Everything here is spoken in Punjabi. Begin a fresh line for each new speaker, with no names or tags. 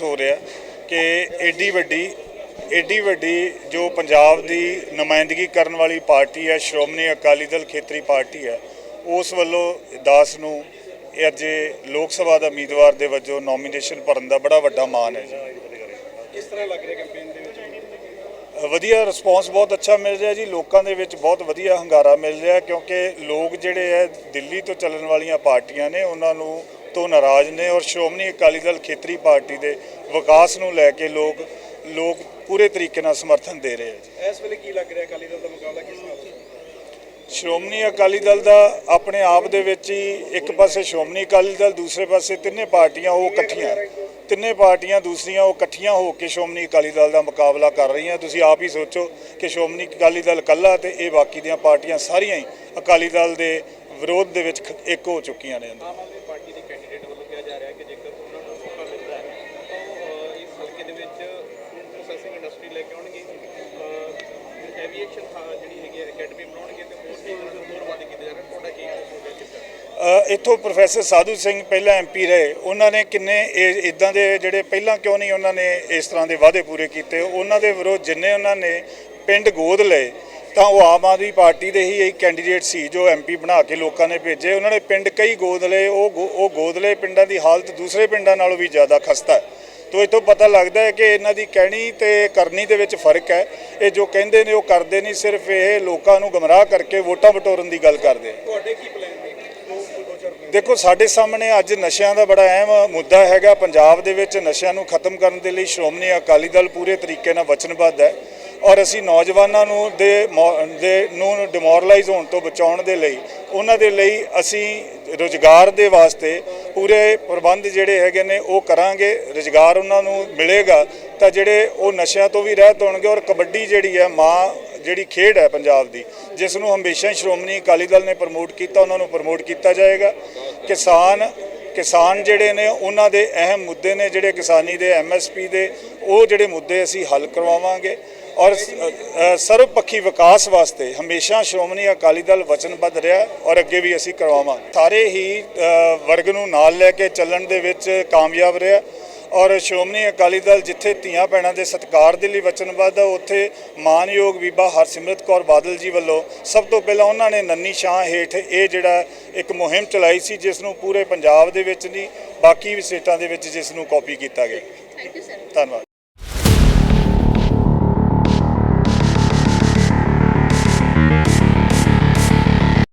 ਮਹਿਸੂਸ ਹੋ ਰਿਹਾ ਕਿ ਏਡੀ ਵੱਡੀ ਏਡੀ ਵੱਡੀ ਜੋ ਪੰਜਾਬ ਦੀ ਨੁਮਾਇੰਦਗੀ ਕਰਨ ਵਾਲੀ ਪਾਰਟੀ ਹੈ ਸ਼੍ਰੋਮਣੀ ਅਕਾਲੀ ਦਲ ਖੇਤਰੀ ਪਾਰਟੀ ਹੈ ਉਸ ਵੱਲੋਂ ਦਾਸ ਨੂੰ ਅੱਜ ਲੋਕ ਸਭਾ ਦਾ ਉਮੀਦਵਾਰ ਦੇ ਵਜੋਂ ਨੋਮੀਨੇਸ਼ਨ ਭਰਨ ਦਾ ਬੜਾ ਵੱਡਾ ਮਾਣ ਹੈ ਜੀ।
ਕਿਸ ਤਰ੍ਹਾਂ ਲੱਗ ਰਿਹਾ ਕੈਂਪੇਨ ਦੇ ਵਿੱਚ?
ਵਧੀਆ ਰਿਸਪੌਂਸ ਬਹੁਤ ਅੱਛਾ ਮਿਲ ਰਿਹਾ ਜੀ ਲੋਕਾਂ ਦੇ ਵਿੱਚ ਬਹੁਤ ਵਧੀਆ ਹੰਗਾਰਾ ਮਿਲ ਰਿਹਾ ਕਿਉਂਕਿ ਲੋਕ ਜਿਹੜੇ ਹੈ ਦਿੱਲੀ ਤੋਂ ਚੱਲਣ ਵਾਲੀਆਂ ਪਾਰਟੀਆਂ ਨੇ ਉਹਨਾਂ ਨੂੰ ਤੋਂ ਨਾਰਾਜ਼ ਨੇ ਔਰ ਸ਼੍ਰੋਮਣੀ ਅਕਾਲੀ ਦਲ ਖੇਤਰੀ ਪਾਰਟੀ ਦੇ ਵਿਕਾਸ ਨੂੰ ਲੈ ਕੇ ਲੋਕ ਲੋਕ ਪੂਰੇ ਤਰੀਕੇ ਨਾਲ ਸਮਰਥਨ ਦੇ ਰਹੇ ਜੀ
ਇਸ ਵੇਲੇ ਕੀ ਲੱਗ ਰਿਹਾ ਅਕਾਲੀ ਦਲ ਦਾ ਮੁਕਾਬਲਾ ਕਿਸ ਨਾਲ?
ਸ਼੍ਰੋਮਣੀ ਅਕਾਲੀ ਦਲ ਦਾ ਆਪਣੇ ਆਪ ਦੇ ਵਿੱਚ ਹੀ ਇੱਕ ਪਾਸੇ ਸ਼੍ਰੋਮਣੀ ਅਕਾਲੀ ਦਲ ਦੂਸਰੇ ਪਾਸੇ ਤਿੰਨੇ ਪਾਰਟੀਆਂ ਉਹ ਇਕੱਠੀਆਂ। ਤਿੰਨੇ ਪਾਰਟੀਆਂ ਦੂਸਰੀਆਂ ਉਹ ਇਕੱਠੀਆਂ ਹੋ ਕੇ ਸ਼੍ਰੋਮਣੀ ਅਕਾਲੀ ਦਲ ਦਾ ਮੁਕਾਬਲਾ ਕਰ ਰਹੀਆਂ। ਤੁਸੀਂ ਆਪ ਹੀ ਸੋਚੋ ਕਿ ਸ਼੍ਰੋਮਣੀ ਅਕਾਲੀ ਦਲ ਇਕੱਲਾ ਤੇ ਇਹ ਬਾਕੀ ਦੀਆਂ ਪਾਰਟੀਆਂ ਸਾਰੀਆਂ ਹੀ ਅਕਾਲੀ ਦਲ ਦੇ ਵਿਰੋਧ ਦੇ ਵਿੱਚ ਇੱਕ ਹੋ ਚੁੱਕੀਆਂ ਨੇ
ਆਦਮੀ ਪਾਰਟੀ ਦੇ ਕੈਂਡੀਡੇਟ ਵੱਲੋਂ ਕਿਹਾ ਜਾ ਰਿਹਾ ਹੈ ਕਿ ਜੇਕਰ ਉਹਨਾਂ ਨੂੰ ਮੌਕਾ ਮਿਲਦਾ ਹੈ ਤਾਂ ਉਹ ਅਹ, ਇਸ ਹਲਕੇ ਦੇ ਵਿੱਚ ਫੂਡ ਪ੍ਰੋਸੈਸਿੰਗ ਇੰਡਸਟਰੀ ਲੈ ਕੇ ਆਉਣਗੇ ਐਵੀਏਸ਼ਨ ਜਿਹੜੀ ਹੈਗੀ ਅਕੈਡਮੀ ਬਣਾਉਣਗੇ ਤੇ ਹੋਰ ਚੀਜ਼ਾਂ ਹੋਰ ਵਾਅਦੇ ਕੀਤੇ ਜਾ ਰਹੇ ਤੁਹਾਡਾ ਕੀ ਹੋਊਗਾ ਕਿਸ
ਇੱਥੋਂ? ਪ੍ਰੋਫੈਸਰ ਸਾਧੂ ਸਿੰਘ ਪਹਿਲਾਂ ਐਮਪੀ ਰਹੇ। ਉਹਨਾਂ ਨੇ ਕਿੰਨੇ ਇਦਾਂ ਦੇ ਜਿਹੜੇ ਪਹਿਲਾਂ ਕਿਉਂ ਨਹੀਂ ਉਹਨਾਂ ਨੇ ਇਸ ਤਰ੍ਹਾਂ ਦੇ ਵਾਅਦੇ ਪੂਰੇ ਕੀਤੇ? ਉਹਨਾਂ ਦੇ ਵਿਰੋਧ ਜਿੰਨੇ ਉਹਨਾਂ ਨੇ ਪਿੰਡ ਗੋਦ ਲਏ, ਤਾਂ ਉਹ ਆਮ ਆਦਮੀ ਪਾਰਟੀ ਦੇ ਹੀ ਇੱਕ ਕੈਂਡੀਡੇਟ ਸੀ ਜੋ ਐਮਪੀ ਬਣਾ ਕੇ ਲੋਕਾਂ ਨੇ ਭੇਜੇ। ਉਹਨਾਂ ਨੇ ਪਿੰਡ ਕਈ ਗੋਦ ਲਏ, ਉਹ ਗੋ- ਉਹ ਗੋਦ ਲਏ ਪਿੰਡਾਂ ਦੀ ਹਾਲਤ ਦੂਸਰੇ ਪਿੰਡਾਂ ਨਾਲੋਂ ਵੀ ਜ਼ਿਆਦਾ ਖਸਤਾ ਹੈ। ਤੋ ਇਤੋਂ ਪਤਾ ਲੱਗਦਾ ਹੈ ਕਿ ਇਹਨਾਂ ਦੀ ਕਹਿਣੀ ਤੇ ਕਰਨੀ ਦੇ ਵਿੱਚ ਫ਼ਰਕ ਹੈ। ਇਹ ਜੋ ਕਹਿੰਦੇ ਨੇ ਉਹ ਕਰਦੇ ਨਹੀਂ ਸਿਰਫ ਇਹ ਲੋਕਾਂ ਨੂੰ ਗਮਰਾਹ ਕਰਕੇ ਵੋਟਾਂ ਬਟੋਰਨ ਦੀ ਗੱਲ ਕਰਦੇ
ਤੁਹਾਡੇ ਕੀ ਪਲਾਨ ਨੇ?
ਦੇਖੋ ਸਾਡੇ ਸਾਹਮਣੇ ਅੱਜ ਨਸ਼ਿਆਂ ਦਾ ਬੜਾ ਅਹਿਮ ਮੁੱਦਾ ਹੈਗਾ। ਪੰਜਾਬ ਦੇ ਵਿੱਚ ਨਸ਼ਿਆਂ ਨੂੰ ਖਤਮ ਕਰਨ ਦੇ ਲਈ ਸ਼੍ਰੋਮਣੀ ਅਕਾਲੀ ਦਲ ਪੂਰੇ ਤਰੀਕੇ ਨਾਲ ਵਚਨਬੱਧ ਹੈ ਔਰ ਅਸੀਂ ਨੌਜਵਾਨਾਂ ਨੂੰ ਦੇ ਦੇ ਨੂੰ ਡਿਮੋਰਲਾਈਜ਼ ਹੋਣ ਤੋਂ ਬਚਾਉਣ ਦੇ ਲਈ ਉਹਨਾਂ ਦੇ ਲਈ ਅਸੀਂ ਰੋਜ਼ਗਾਰ ਦੇ ਵਾਸਤੇ ਪੂਰੇ ਪ੍ਰਬੰਧ ਜਿਹੜੇ ਹੈਗੇ ਨੇ, ਉਹ ਕਰਾਂਗੇ, ਰੋਜ਼ਗਾਰ ਉਹਨਾਂ ਨੂੰ ਮਿਲੇਗਾ, ਤਾਂ ਜਿਹੜੇ ਉਹ ਨਸ਼ਿਆਂ ਤੋਂ ਵੀ ਰਹਿਤ ਹੋਣਗੇ ਔਰ ਕਬੱਡੀ ਜਿਹੜੀ ਹੈ, ਮਾਂ ਜਿਹੜੀ ਖੇਡ ਹੈ ਪੰਜਾਬ ਦੀ, ਜਿਸ ਨੂੰ ਹਮੇਸ਼ਾ ਸ਼੍ਰੋਮਣੀ ਅਕਾਲੀ ਦਲ ਨੇ ਪ੍ਰਮੋਟ ਕੀਤਾ, ਉਹਨਾਂ ਨੂੰ ਪ੍ਰਮੋਟ ਕੀਤਾ ਜਾਏਗਾ। ਕਿਸਾਨ ਕਿਸਾਨ ਜਿਹੜੇ ਨੇ, ਉਹਨਾਂ ਦੇ ਅਹਿਮ ਮੁੱਦੇ ਨੇ ਜਿਹੜੇ ਕਿਸਾਨੀ ਦੇ ਐਮਐਸਪੀ ਦੇ, ਉਹ ਜਿਹੜੇ ਮੁੱਦੇ ਅਸੀਂ ਹੱਲ ਕਰਵਾਵਾਂਗੇ। ਔਰ ਸ- ਸਰਵਪੱਖੀ ਵਿਕਾਸ ਵਾਸਤੇ ਹਮੇਸ਼ਾ ਸ਼੍ਰੋਮਣੀ ਅਕਾਲੀ ਦਲ ਵਚਨਬੱਧ ਰਿਹਾ ਔਰ ਅੱਗੇ ਵੀ ਅਸੀਂ ਕਰਵਾਵਾਂਗੇ। ਸਾਰੇ ਹੀ ਵਰਗ ਨੂੰ ਨਾਲ ਲੈ ਕੇ ਚੱਲਣ ਦੇ ਵਿੱਚ ਕਾਮਯਾਬ ਰਿਹਾ। ਔਰ ਸ਼੍ਰੋਮਣੀ ਅਕਾਲੀ ਦਲ ਜਿੱਥੇ ਧੀਆਂ ਭੈਣਾਂ ਦੇ ਸਤਿਕਾਰ ਦੇ ਲਈ ਵਚਨਬੱਧ ਹੈ ਉੱਥੇ ਮਾਨਯੋਗ ਬੀਬਾ ਹਰਸਿਮਰਤ ਕੌਰ ਬਾਦਲ ਜੀ ਵੱਲੋਂ ਸਭ ਤੋਂ ਪਹਿਲਾਂ ਉਹਨਾਂ ਨੇ ਨੰਨੀ ਛਾਂ ਹੇਠ ਇਹ ਜਿਹੜਾ ਇੱਕ ਮੁਹਿੰਮ ਚਲਾਈ ਸੀ ਜਿਸ ਨੂੰ ਪੂਰੇ ਪੰਜਾਬ ਦੇ ਵਿੱਚ ਨਹੀਂ ਬਾਕੀ ਵੀ ਸਟੇਟਾਂ ਦੇ ਵਿੱਚ ਜਿਸ ਨੂੰ ਕਾਪੀ ਕੀਤਾ ਗਿਆ।
ਥੈਂਕ ਯੂ ਸਰ
ਧੰਨਵਾਦ।